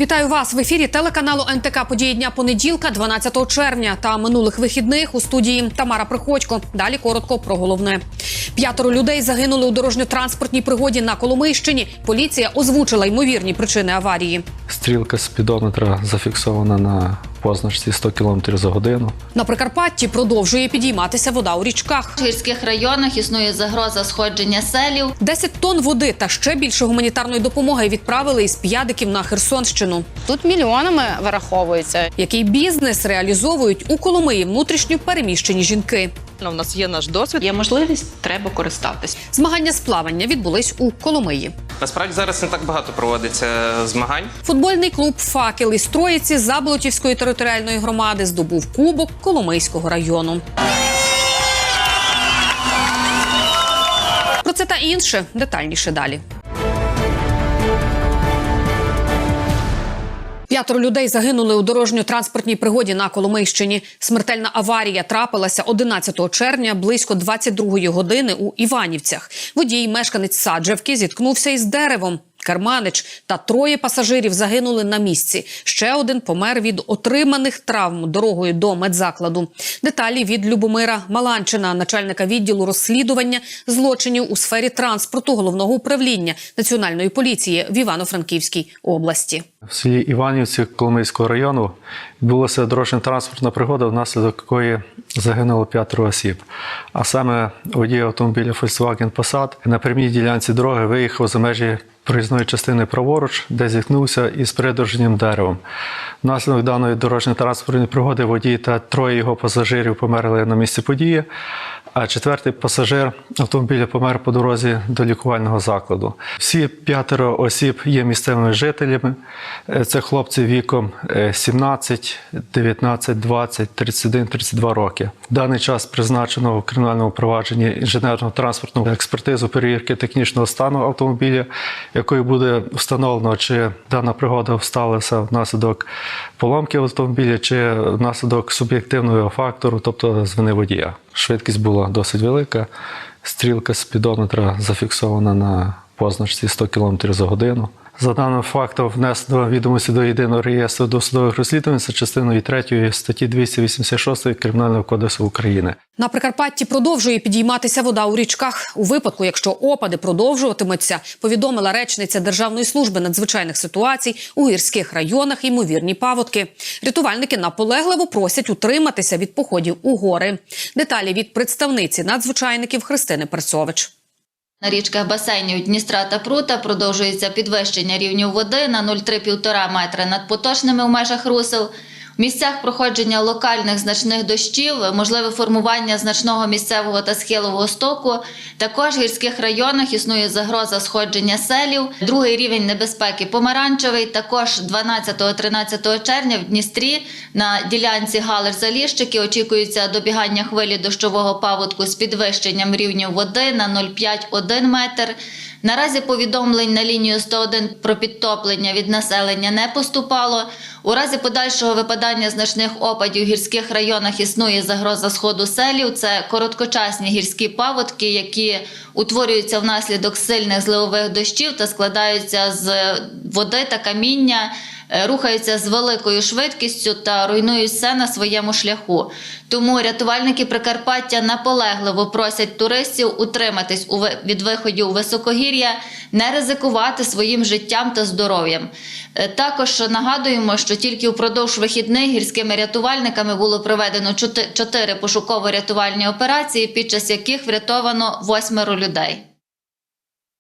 Вітаю вас в ефірі телеканалу НТК Події дня понеділка, 12 червня та минулих вихідних у студії Тамара Приходько. Далі коротко про головне. П'ятеро людей загинули у дорожньо-транспортній пригоді на Коломийщині. Поліція озвучила ймовірні причини аварії. Стрілка спідометра зафіксована на позначці 100 км за годину. На Прикарпатті продовжує підійматися вода у річках. В гірських районах існує загроза сходження селів. 10 тонн води та ще більше гуманітарної допомоги відправили із п'ядиків на Херсонщину. Тут мільйонами вираховується. Який бізнес реалізовують у Коломиї внутрішньо переміщені жінки. У нас є наш досвід. Є можливість, треба користатись. Змагання з плавання відбулись у Коломиї. Насправді зараз не так багато проводиться змагань. Футбольний клуб Факел із Троїці Заболотівської територіальної громади здобув кубок Коломийського району. Про це та інше детальніше далі. П'ятеро людей загинули у дорожньо-транспортній пригоді на Коломийщині. Смертельна аварія трапилася 11 червня близько 22 години у Іванівцях. Водій, мешканець Саджевки, зіткнувся із деревом. Керманич та троє пасажирів загинули на місці. Ще один помер від отриманих травм дорогою до медзакладу. Деталі від Любомира Маланчина, начальника відділу розслідування злочинів у сфері транспорту головного управління національної поліції в Івано-Франківській області. В селі Іванівці Коломийського району відбулася дорожньо-транспортна пригода, внаслідок якої загинуло п'ятеро осіб. А саме водій автомобіля Volkswagen Passat на прямій ділянці дороги виїхав за межі проїзної частини праворуч, де зіткнувся із придорожнім деревом. Внаслідок даної дорожньо-транспортної пригоди водій та троє його пасажирів померли на місці події, а четвертий пасажир автомобіля помер по дорозі до лікувального закладу. Всі п'ятеро осіб є місцевими жителями. Е, Це хлопці віком е, 17, 19, 20, 31, 32 роки. В даний час призначено в кримінальному провадженні інженерно-транспортну експертизу перевірки технічного стану автомобіля, якою буде встановлено, чи дана пригода сталася внаслідок поломки автомобіля, чи внаслідок суб'єктивного фактору, тобто з вини водія. Швидкість була досить велика. Стрілка спідометра зафіксована на позначці 100 км за годину. За даним фактом внесено відомості до єдиного реєстру досудових розслідувань за частиною 3 статті 286 Кримінального кодексу України. На Прикарпатті продовжує підійматися вода у річках. У випадку, якщо опади продовжуватимуться, повідомила речниця Державної служби надзвичайних ситуацій у гірських районах ймовірні паводки. Рятувальники наполегливо просять утриматися від походів у гори. Деталі від представниці надзвичайників Христини Перцович. На річках басейнів Дністра та Прута продовжується підвищення рівню води на 0,3-1,5 метра над поточними в межах русел. Місцях проходження локальних значних дощів, можливе формування значного місцевого та схилового стоку. Також в гірських районах існує загроза сходження селів. Другий рівень небезпеки помаранчевий. Також 12-13 червня в Дністрі на ділянці Галер-Заліщики очікується добігання хвилі дощового паводку з підвищенням рівню води на 0,5-1 метр. Наразі повідомлень на лінію 101 про підтоплення від населення не поступало. У разі подальшого випадання значних опадів в гірських районах існує загроза сходу селів. Це короткочасні гірські паводки, які утворюються внаслідок сильних зливових дощів та складаються з води та каміння рухаються з великою швидкістю та руйнують все на своєму шляху. Тому рятувальники Прикарпаття наполегливо просять туристів утриматись від виходів у високогір'я, не ризикувати своїм життям та здоров'ям. Е, Також нагадуємо, що тільки впродовж вихідних гірськими рятувальниками було проведено чоти- чотири пошуково-рятувальні операції, під час яких врятовано восьмеро людей.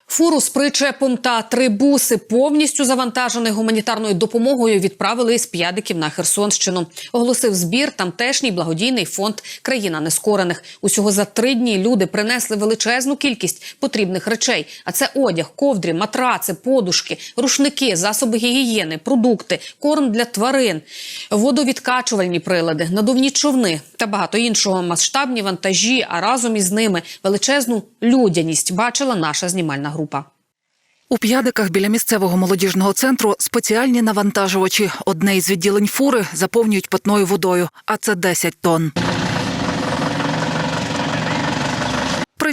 Фуру з причепом та три буси повністю завантажених гуманітарною допомогою відправили з п'ядиків на Херсонщину. Оголосив збір тамтешній благодійний фонд Країна нескорених. Усього за три дні люди принесли величезну кількість потрібних речей. А це одяг, ковдрі, матраци, подушки, рушники, засоби гігієни, продукти, корм для тварин, водовідкачувальні прилади, надувні човни та багато іншого. Масштабні вантажі, а разом із ними величезну людяність бачила наша знімальна група. У п'ядиках біля місцевого молодіжного центру спеціальні навантажувачі. Одне із відділень фури заповнюють питною водою, а це 10 тонн.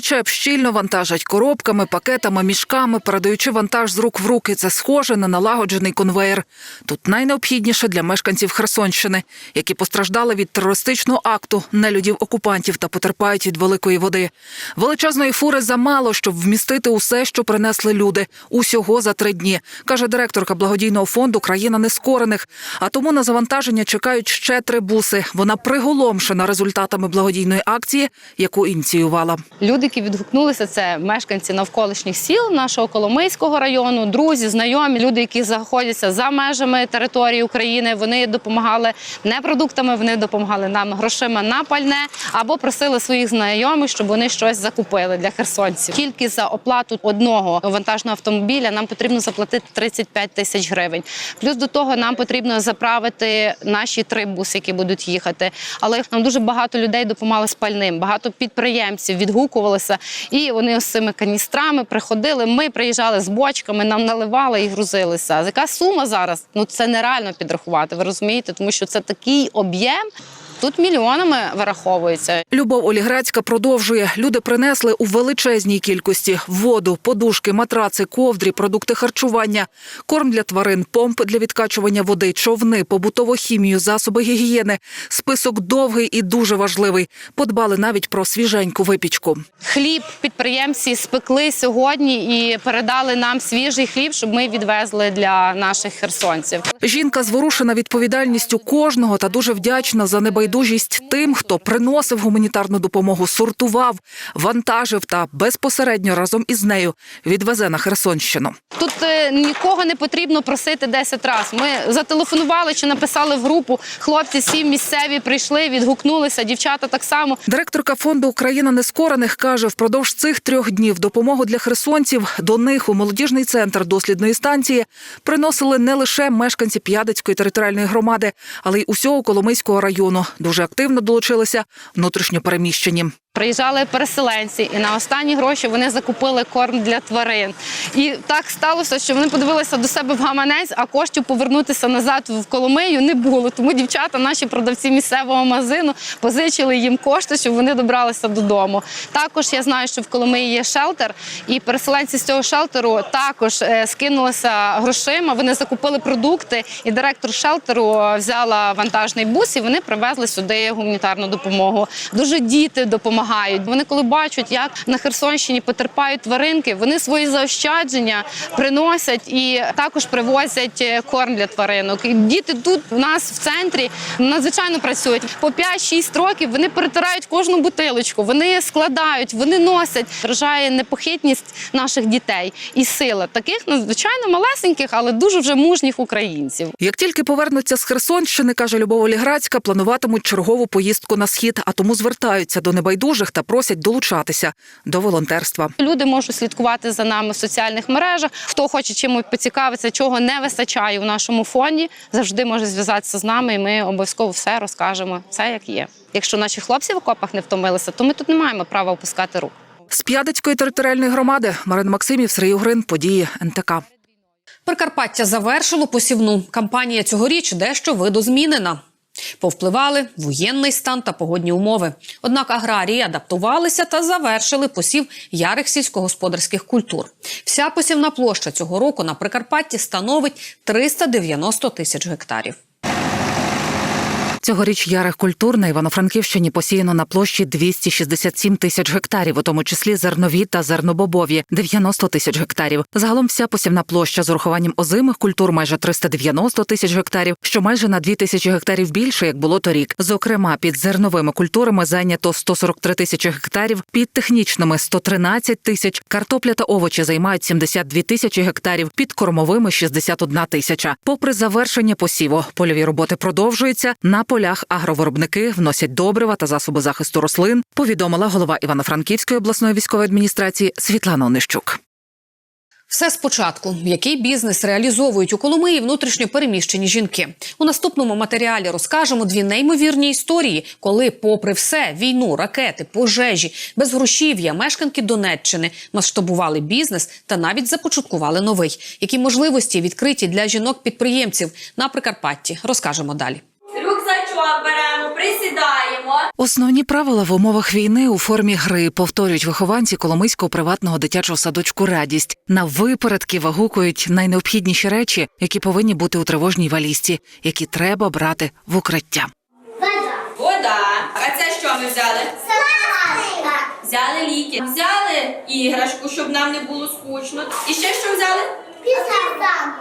Причеп щільно вантажать коробками, пакетами, мішками, передаючи вантаж з рук в руки. Це схоже на налагоджений конвеєр. Тут найнеобхідніше для мешканців Херсонщини, які постраждали від терористичного акту нелюдів окупантів та потерпають від великої води. Величезної фури замало, щоб вмістити усе, що принесли люди. Усього за три дні, каже директорка благодійного фонду Країна нескорених. А тому на завантаження чекають ще три буси. Вона приголомшена результатами благодійної акції, яку ініціювала. Люди, які відгукнулися, це мешканці навколишніх сіл нашого Коломийського району, друзі, знайомі, люди, які знаходяться за межами території України. Вони допомагали не продуктами, вони допомагали нам грошима на пальне або просили своїх знайомих, щоб вони щось закупили для херсонців. Тільки за оплату одного вантажного автомобіля нам потрібно заплатити 35 тисяч гривень. Плюс до того нам потрібно заправити наші три буси, які будуть їхати. Але нам дуже багато людей допомагали з пальним, багато підприємців відгукувалися, і вони з цими каністрами приходили. Ми приїжджали з бочками, нам наливали і грузилися. Яка сума зараз? Ну це нереально підрахувати. Ви розумієте, тому що це такий об'єм. Тут мільйонами вираховується. Любов Оліграцька продовжує. Люди принесли у величезній кількості воду, подушки, матраци, ковдрі, продукти харчування, корм для тварин, помп для відкачування води, човни, побутову хімію, засоби гігієни. Список довгий і дуже важливий. Подбали навіть про свіженьку випічку. Хліб підприємці спекли сьогодні і передали нам свіжий хліб, щоб ми відвезли для наших херсонців. Жінка зворушена відповідальністю кожного та дуже вдячна за небайдужість тим, хто приносив гуманітарну допомогу, сортував, вантажив та безпосередньо разом із нею відвезе на Херсонщину. Тут е, нікого не потрібно просити 10 разів. Ми зателефонували чи написали в групу. Хлопці всі місцеві прийшли, відгукнулися. Дівчата так само. Директорка фонду Україна нескорених каже, впродовж цих трьох днів допомогу для херсонців до них у молодіжний центр дослідної станції приносили не лише мешканці П'ядицької територіальної громади, але й усього Коломийського району. Дуже активно долучилися внутрішньопереміщені. Приїжджали переселенці, і на останні гроші вони закупили корм для тварин. І так сталося, що вони подивилися до себе в гаманець, а коштів повернутися назад в Коломию не було. Тому дівчата, наші продавці місцевого магазину, позичили їм кошти, щоб вони добралися додому. Також я знаю, що в Коломиї є шелтер, і переселенці з цього шелтеру також е, скинулися грошима. Вони закупили продукти, і директор шелтеру взяла вантажний бус, і вони привезли сюди гуманітарну допомогу. Дуже діти допомагають. Вони коли бачать, як на Херсонщині потерпають тваринки, вони свої заощадження приносять і також привозять е, корм для тваринок. І діти тут у нас в центрі надзвичайно працюють. По 5-6 років вони перетирають кожну бутилочку, вони складають, вони носять. Вражає непохитність наших дітей і сила таких надзвичайно малесеньких, але дуже вже мужніх українців. Як тільки повернуться з Херсонщини, каже Любов Оліграцька, плануватимуть чергову поїздку на схід, а тому звертаються до небайдужих та просять долучатися до волонтерства. Люди можуть слідкувати за нами в соціальних мережах. Хто хоче чимось поцікавитися, чого не вистачає у нашому фонді, завжди може зв'язатися з нами, і ми обов'язково все розкажемо. Все як є. Якщо наші хлопці в окопах не втомилися, то ми тут не маємо права опускати рук. З П'ядицької територіальної громади Марина Максимів, Сергій Угрин, події НТК. Прикарпаття завершило посівну. Кампанія цьогоріч дещо видозмінена. Повпливали воєнний стан та погодні умови. Однак аграрії адаптувалися та завершили посів ярих сільськогосподарських культур. Вся посівна площа цього року на Прикарпатті становить 390 тисяч гектарів. Цьогоріч ярих культур на Івано-Франківщині посіяно на площі 267 тисяч гектарів, у тому числі зернові та зернобобові 90 тисяч гектарів. Загалом вся посівна площа з урахуванням озимих культур майже 390 тисяч гектарів, що майже на 2 тисячі гектарів більше, як було торік. Зокрема, під зерновими культурами зайнято 143 тисячі гектарів, під технічними 113 тисяч, картопля та овочі займають 72 тисячі гектарів, під кормовими 61 тисяча. Попри завершення посіву, польові роботи продовжуються. На полях агровиробники вносять добрива та засоби захисту рослин. Повідомила голова Івано-Франківської обласної військової адміністрації Світлана Онищук. Все спочатку, який бізнес реалізовують у Коломиї внутрішньо переміщені жінки. У наступному матеріалі розкажемо дві неймовірні історії, коли, попри все, війну, ракети, пожежі, безгрошів'я, мешканки Донеччини масштабували бізнес та навіть започаткували новий. Які можливості відкриті для жінок-підприємців на Прикарпатті, розкажемо далі. Беремо, Присідаємо. Основні правила в умовах війни у формі гри повторюють вихованці Коломийського приватного дитячого садочку Радість. На випередки вагукують найнеобхідніші речі, які повинні бути у тривожній валізці, які треба брати в укриття. Вода. А це що ми взяли? Взяли ліки. Взяли іграшку, щоб нам не було скучно. І ще що взяли?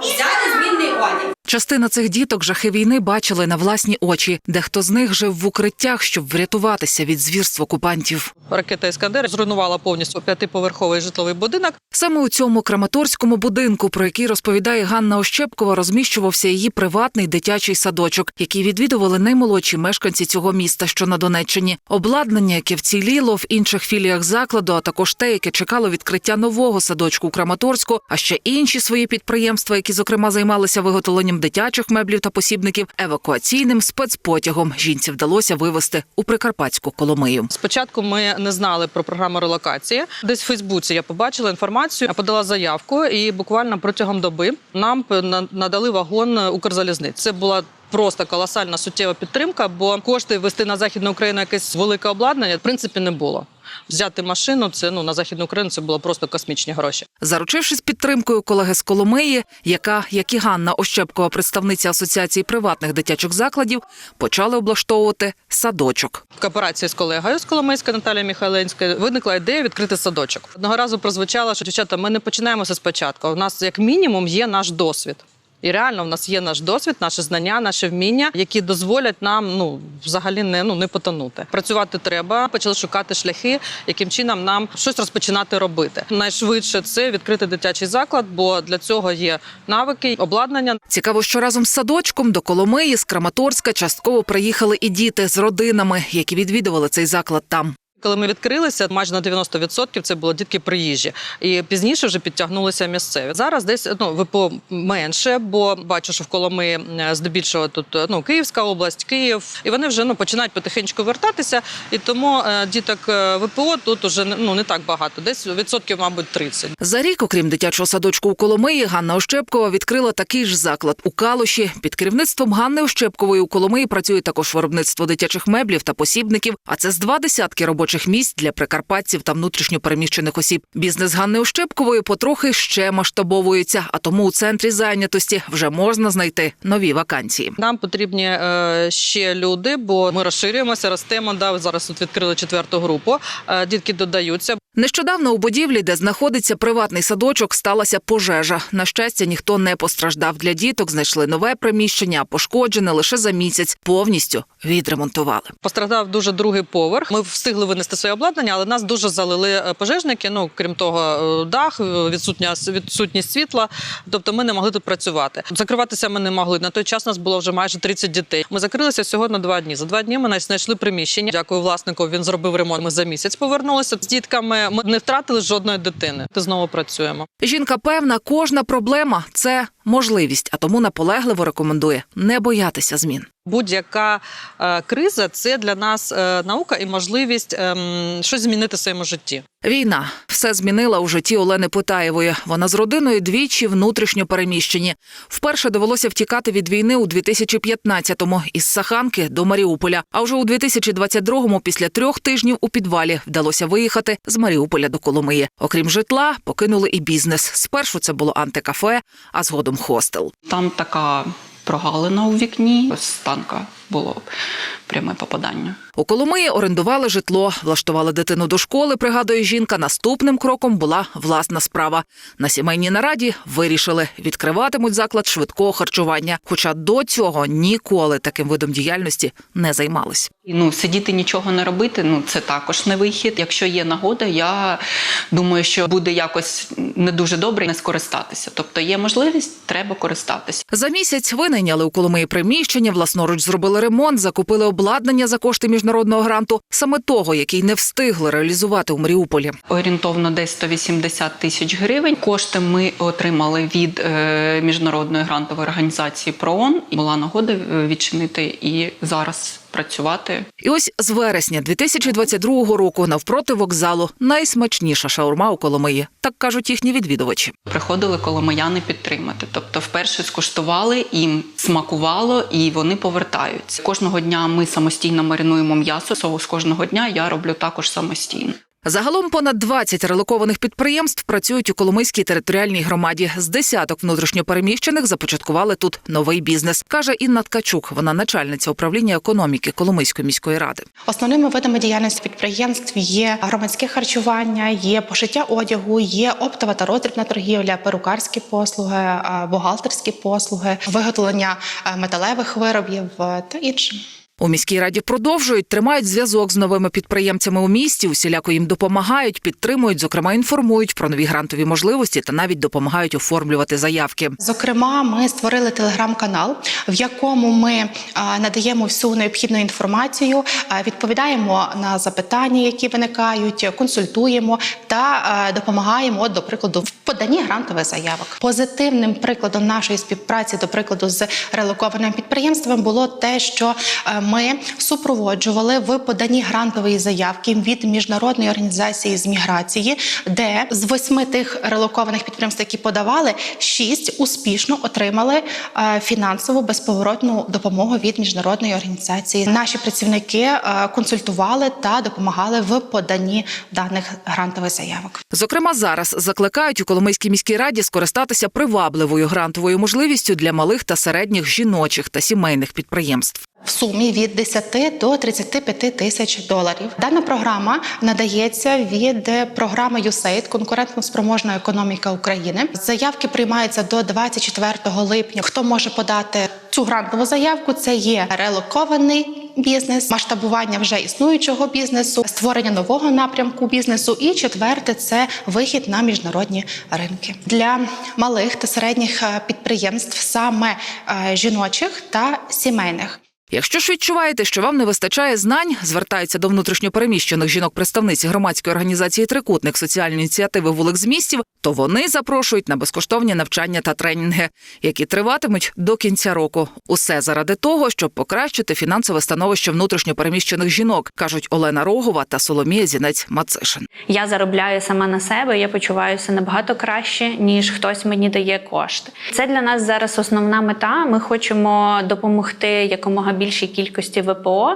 Взяли змінний одяг. Частина цих діток жахи війни бачили на власні очі. Дехто з них жив в укриттях, щоб врятуватися від звірств окупантів. Ракета Іскандер зруйнувала повністю п'ятиповерховий житловий будинок. Саме у цьому краматорському будинку, про який розповідає Ганна Ощепкова, розміщувався її приватний дитячий садочок, який відвідували наймолодші мешканці цього міста, що на Донеччині. Обладнання, яке вціліло в інших філіях закладу, а також те, яке чекало відкриття нового садочку у Краматорську, а ще інші свої підприємства, які зокрема займалися виготовленням дитячих меблів та посібників, евакуаційним спецпотягом жінці вдалося вивезти у прикарпатську Коломию. Спочатку ми не знали про програму релокації. Десь в Фейсбуці я побачила інформацію, я подала заявку, і буквально протягом доби нам надали вагон Укрзалізниць. Це була. Просто колосальна суттєва підтримка, бо кошти вести на західну Україну якесь велике обладнання в принципі не було. Взяти машину це ну на західну Україну це було просто космічні гроші. Заручившись підтримкою колеги з Коломиї, яка, як і Ганна Ощепкова, представниця асоціації приватних дитячих закладів, почали облаштовувати садочок. В кооперації з колегою з Коломийська Наталією Михайленською виникла ідея відкрити садочок. Одного разу прозвучало, що дівчата, ми не починаємо все спочатку. У нас як мінімум є наш досвід. І реально в нас є наш досвід, наші знання, наші вміння, які дозволять нам ну взагалі не ну не потонути. Працювати треба. Почали шукати шляхи, яким чином нам щось розпочинати робити. Найшвидше це відкрити дитячий заклад, бо для цього є навики, обладнання. Цікаво, що разом з садочком до Коломиї з Краматорська частково приїхали і діти з родинами, які відвідували цей заклад там. Коли ми відкрилися, майже на 90% це були дітки приїжджі, і пізніше вже підтягнулися місцеві. Зараз десь ну ВПО менше, бо бачу, що в Коломи е, здебільшого тут е, ну Київська область, Київ, і вони вже ну починають потихеньку вертатися. І тому е, діток ВПО тут уже ну не так багато, десь відсотків, мабуть, 30. За рік, окрім дитячого садочку у Коломиї, Ганна Ощепкова відкрила такий ж заклад у Калуші. Під керівництвом Ганни Ощепкової у Коломиї працює також виробництво дитячих меблів та посібників. А це з два десятки робочих місць для прикарпатців та внутрішньопереміщених осіб. Бізнес Ганни Ощепкової потрохи ще масштабовується, а тому у центрі зайнятості вже можна знайти нові вакансії. Нам потрібні е, ще люди, бо ми розширюємося, ростемо. Да, зараз тут відкрили четверту групу. Е, дітки додаються. Нещодавно у будівлі, де знаходиться приватний садочок, сталася пожежа. На щастя, ніхто не постраждав. Для діток знайшли нове приміщення, пошкоджене лише за місяць. Повністю відремонтували. Постраждав дуже другий поверх. Ми встигли винести своє обладнання, але нас дуже залили е, пожежники. Ну крім того, е, дах, е, відсутня відсутність світла. Тобто ми не могли тут працювати. Закриватися ми не могли. На той час нас було вже майже 30 дітей. Ми закрилися всього на два дні. За два дні ми знайшли приміщення. Дякую власнику. Він зробив ремонт. Ми за місяць повернулися з дітками. Ми не втратили жодної дитини. Ти знову працюємо. Жінка певна, кожна проблема це можливість, а тому наполегливо рекомендує не боятися змін. Будь-яка е, криза це для нас е, наука і можливість ем, щось змінити в своєму житті. Війна все змінила у житті Олени Потаєвої. Вона з родиною двічі внутрішньо переміщені. Вперше довелося втікати від війни у 2015-му із Саханки до Маріуполя. А вже у 2022-му, після трьох тижнів у підвалі, вдалося виїхати з Маріуполя до Коломиї. Окрім житла, покинули і бізнес. Спершу це було антикафе, а згодом хостел. Там така прогалина у вікні. З танка було пряме попадання. У Коломиї орендували житло, влаштували дитину до школи. Пригадує жінка. Наступним кроком була власна справа. На сімейній нараді вирішили відкриватимуть заклад швидкого харчування. Хоча до цього ніколи таким видом діяльності не займались. Ну, сидіти нічого не робити, ну це також не вихід. Якщо є нагода, я думаю, що буде якось не дуже добре не скористатися. Тобто є можливість, треба користатися. За місяць винайняли у Коломиї приміщення, власноруч зробили ремонт, закупили обладнання за кошти міжнародного гранту, саме того, який не встигли реалізувати у Маріуполі. Орієнтовно десь 180 тисяч гривень. Кошти ми отримали від е, міжнародної грантової організації ПРООН. Була нагода е, відчинити і зараз працювати. І ось з вересня 2022 року навпроти вокзалу найсмачніша шаурма у Коломиї. Так кажуть їхні відвідувачі. Приходили коломияни підтримати. Тобто, вперше скуштували, їм смакувало, і вони повертаються. Кожного дня ми самостійно маринуємо м'ясо. Соус кожного дня я роблю також самостійно. Загалом понад 20 релокованих підприємств працюють у Коломийській територіальній громаді. З десяток внутрішньопереміщених започаткували тут новий бізнес, каже Інна Ткачук. Вона начальниця управління економіки Коломийської міської ради. Основними видами діяльності підприємств є громадське харчування, є пошиття одягу, є оптова та роздрібна торгівля, перукарські послуги, е, бухгалтерські послуги, виготовлення е, металевих виробів е, та інше. У міській раді продовжують, тримають зв'язок з новими підприємцями у місті, усіляко їм допомагають, підтримують, зокрема інформують про нові грантові можливості та навіть допомагають оформлювати заявки. Зокрема, ми створили телеграм-канал, в якому ми надаємо всю необхідну інформацію, відповідаємо на запитання, які виникають, консультуємо та допомагаємо, до прикладу, в поданні грантових заявок. Позитивним прикладом нашої співпраці, до прикладу, з релокованим підприємством було те, що е, ми супроводжували в поданні грантової заявки від міжнародної організації з міграції, де з восьми тих релокованих підприємств, які подавали, шість успішно отримали е, фінансову безповоротну допомогу від міжнародної організації. Наші працівники е, консультували та допомагали в поданні даних грантових заявок. Зокрема, зараз закликають у Коломийській міській раді скористатися привабливою грантовою можливістю для малих та середніх жіночих та сімейних підприємств. В сумі від 10 до 35 тисяч доларів. Дана програма надається від е, програми USAID конкурентно спроможна економіка України. Заявки приймаються до 24 липня. Хто може подати цю грантову заявку? Це є релокований бізнес, масштабування вже існуючого бізнесу, створення нового напрямку бізнесу. І четверте це вихід на міжнародні ринки для малих та середніх е, підприємств, саме е, жіночих та сімейних. Якщо ж відчуваєте, що вам не вистачає знань, звертаються до внутрішньопереміщених жінок-представниць громадської організації Трикутник соціальної ініціативи вулик з містів, то вони запрошують на безкоштовні навчання та тренінги, які триватимуть до кінця року. Усе заради того, щоб покращити фінансове становище внутрішньопереміщених жінок, кажуть Олена Рогова та Соломія Зінець Мацишин. Я заробляю сама на себе, я почуваюся набагато краще, ніж хтось мені дає кошти. Це для нас зараз основна мета. Ми хочемо допомогти якомога більшій кількості ВПО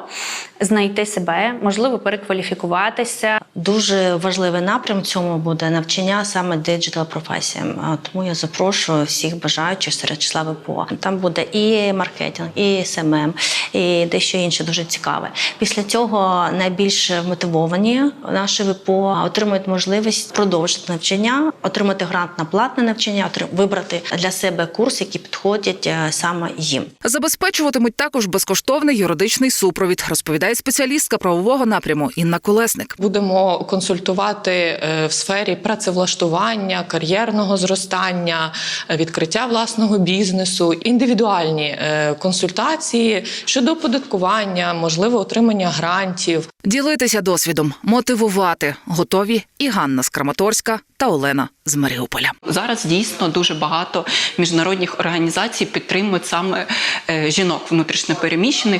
знайти себе, можливо, перекваліфікуватися. Дуже важливий напрям цьому буде навчання саме диджитал професіям. Тому я запрошую всіх бажаючих серед числа ВПО. Там буде і маркетинг, і СММ, і дещо інше дуже цікаве. Після цього найбільш мотивовані наші ВПО отримують можливість продовжити навчання, отримати грант на платне навчання, вибрати для себе курс, які підходять е, саме їм. Забезпечуватимуть також безкоштовний юридичний супровід, розповідає спеціалістка правового напряму Інна Колесник. Будемо консультувати е, в сфері працевлаштування, кар'єрного зростання, е, відкриття власного бізнесу, індивідуальні е, консультації щодо оподаткування, можливо, отримання грантів. Ділитися досвідом, мотивувати готові і Ганна з Краматорська та Олена з Маріуполя. Зараз дійсно дуже багато міжнародних організацій підтримують саме жінок внутрішньопереміщених,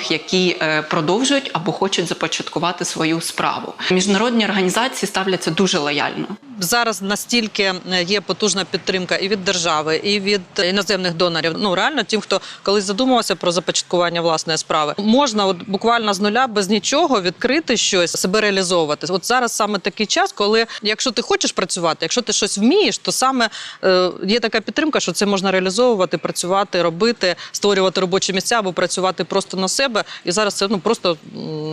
які е, продовжують або хочуть започаткувати свою справу. Міжнародні організації ставляться дуже лояльно. Зараз настільки е, є потужна підтримка і від держави, і від іноземних донорів. Ну реально, тим, хто колись задумувався про започаткування власної справи, можна от буквально з нуля без нічого відкрити щось, себе реалізовувати. От зараз саме такий час, коли якщо ти хочеш працювати, якщо ти щось вмієш, то саме е, є така підтримка, що це можна реалізовувати, працювати, робити, створювати робочі місця або працювати просто на себе. І зараз це ну просто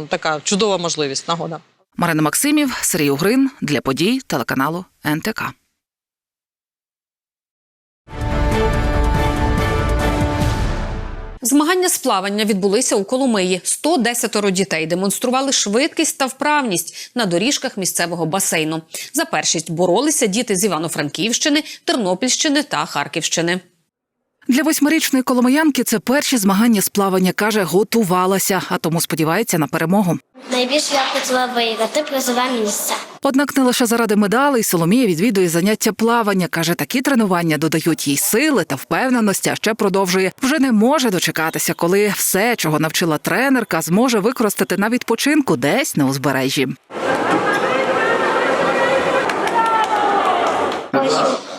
така чудова можливість, нагода. Марина Максимів, Сергій Угрин для подій телеканалу НТК. Змагання з плавання відбулися у Коломиї. 110 дітей демонстрували швидкість та вправність на доріжках місцевого басейну. За першість боролися діти з Івано-Франківщини, Тернопільщини та Харківщини. Для восьмирічної коломиянки це перші змагання з плавання. каже, готувалася, а тому сподівається на перемогу. Найбільше я хотіла виграти призове місце. Однак не лише заради медалей Соломія відвідує заняття плавання. каже, такі тренування додають їй сили та впевненості. А ще продовжує вже не може дочекатися, коли все, чого навчила тренерка, зможе використати на відпочинку десь на узбережжі.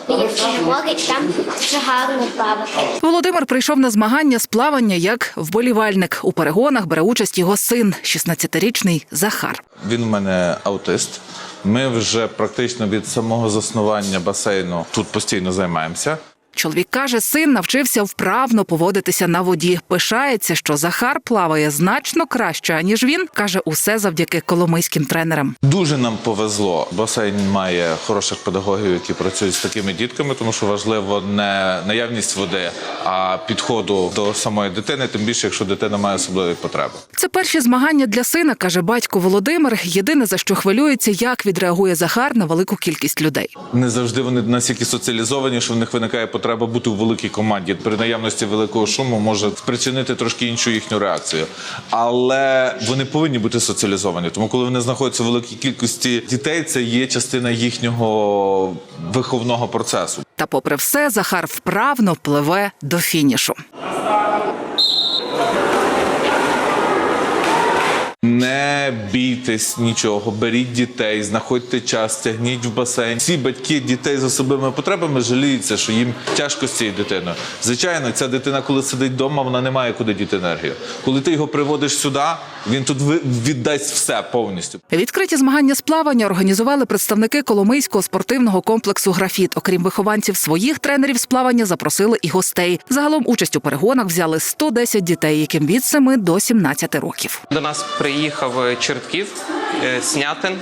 Там дуже гарно плавати. Володимир прийшов на змагання з плавання як вболівальник. У перегонах бере участь його син, 16-річний Захар. Він у мене аутист. Ми вже практично від самого заснування басейну тут постійно займаємося. Чоловік каже, син навчився вправно поводитися на воді. Пишається, що Захар плаває значно краще, аніж він. каже, усе завдяки коломийським тренерам. Дуже нам повезло. Басейн має хороших педагогів, які працюють з такими дітками, тому що важливо не наявність води, а підходу до самої дитини, тим більше, якщо дитина має особливі потреби. Це перші змагання для сина, каже батько Володимир. Єдине за що хвилюється, як відреагує Захар на велику кількість людей. Не завжди вони настільки соціалізовані, що в них виникає потреба бути у великій команді. При наявності великого шуму може спричинити трошки іншу їхню реакцію. Але вони повинні бути соціалізовані. Тому, коли вони знаходяться в великій кількості дітей, це є частина їхнього виховного процесу. Та, попри все, Захар вправно пливе до фінішу. Не бійтесь нічого, беріть дітей, знаходьте час, тягніть в басейн. Всі батьки дітей з особливими потребами жаліються, що їм тяжко з цією дитиною. Звичайно, ця дитина, коли сидить вдома, вона не має куди діти енергію. Коли ти його приводиш сюди, він тут віддасть все повністю. Відкриті змагання з плавання організували представники Коломийського спортивного комплексу Графіт. Окрім вихованців своїх тренерів з плавання, запросили і гостей. Загалом участь у перегонах взяли 110 дітей, яким від 7 до 17 років. До нас приїхав е, Чортків, е, Снятин,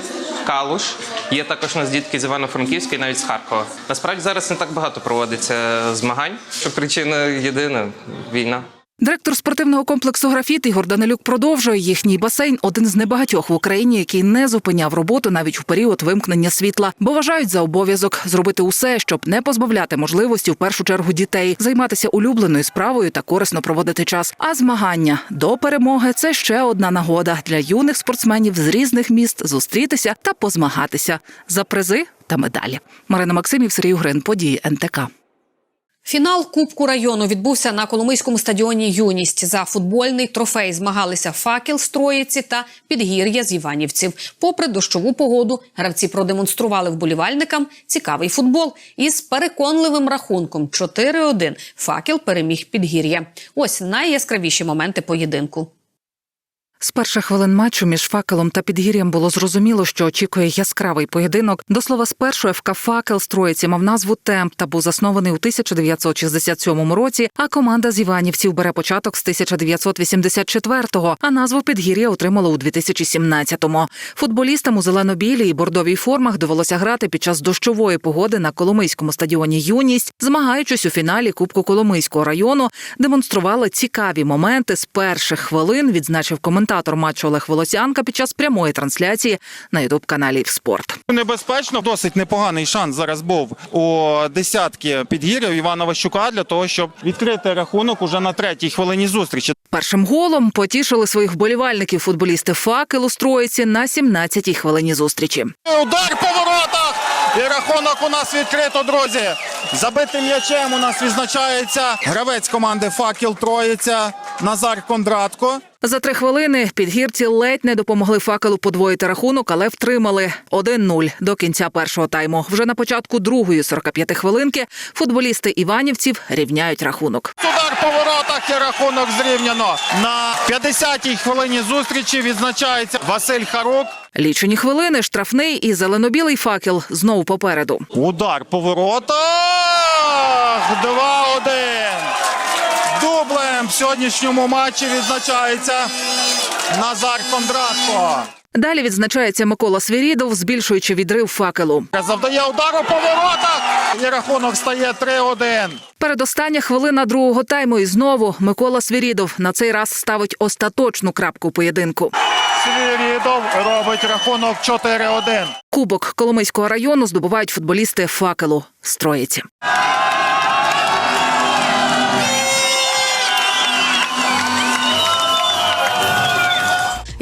Калуш. Є також у нас дітки з Івано-Франківська і навіть з Харкова. Насправді зараз не так багато проводиться змагань, що причина єдина війна. Директор спортивного комплексу Графіт Ігор Данилюк продовжує їхній басейн один з небагатьох в Україні, який не зупиняв роботу навіть у період вимкнення світла, бо вважають за обов'язок зробити усе, щоб не позбавляти можливості в першу чергу дітей займатися улюбленою справою та корисно проводити час. А змагання до перемоги це ще одна нагода для юних спортсменів з різних міст зустрітися та позмагатися за призи та медалі. Марина Максимів, Сергій Грин, події НТК. Фінал Кубку району відбувся на Коломийському стадіоні Юність. За футбольний трофей змагалися факел з Троїці та підгір'я з Іванівців. Попри дощову погоду, гравці продемонстрували вболівальникам цікавий футбол із переконливим рахунком 4-1. Факел переміг підгір'я. Ось найяскравіші моменти поєдинку. З перших хвилин матчу між факелом та підгір'ям було зрозуміло, що очікує яскравий поєдинок. До слова, спершу ФК Факел з Троїці мав назву Темп та був заснований у 1967 році. А команда з Іванівців бере початок з 1984-го, а назву підгір'я отримала у 2017-му. Футболістам у зелено-білій і бордовій формах довелося грати під час дощової погоди на Коломийському стадіоні Юність, змагаючись у фіналі Кубку Коломийського району, демонстрували цікаві моменти з перших хвилин. Відзначив коментатор матчу Олег Волосянка під час прямої трансляції на ютуб каналі Спорт. Небезпечно, досить непоганий шанс зараз був у десятки підгір'я Івана Ващука для того, щоб відкрити рахунок уже на третій хвилині зустрічі. Першим голом потішили своїх вболівальників футболісти факел у Строїці на 17-й хвилині зустрічі. Удар по воротах! І рахунок у нас відкрито, друзі. Забитим м'ячем у нас відзначається гравець команди Факел Троїця Назар Кондратко. За три хвилини підгірці ледь не допомогли факелу подвоїти рахунок, але втримали 1-0 до кінця першого тайму. Вже на початку другої 45 хвилинки футболісти іванівців рівняють рахунок. Удар по воротах і рахунок зрівняно. На 50-й хвилині зустрічі відзначається Василь Харук. Лічені хвилини, штрафний і зелено-білий факел знову попереду. Удар по воротах. 2-1. В сьогоднішньому матчі відзначається Назар Кондратко. Далі відзначається Микола Свірідов, збільшуючи відрив факелу. Завдає удару по воротах. І рахунок стає 3-1. Передостання хвилина другого тайму. І знову Микола Свірідов на цей раз ставить остаточну крапку поєдинку. Свірідов робить рахунок 4-1. Кубок Коломийського району здобувають футболісти факелу з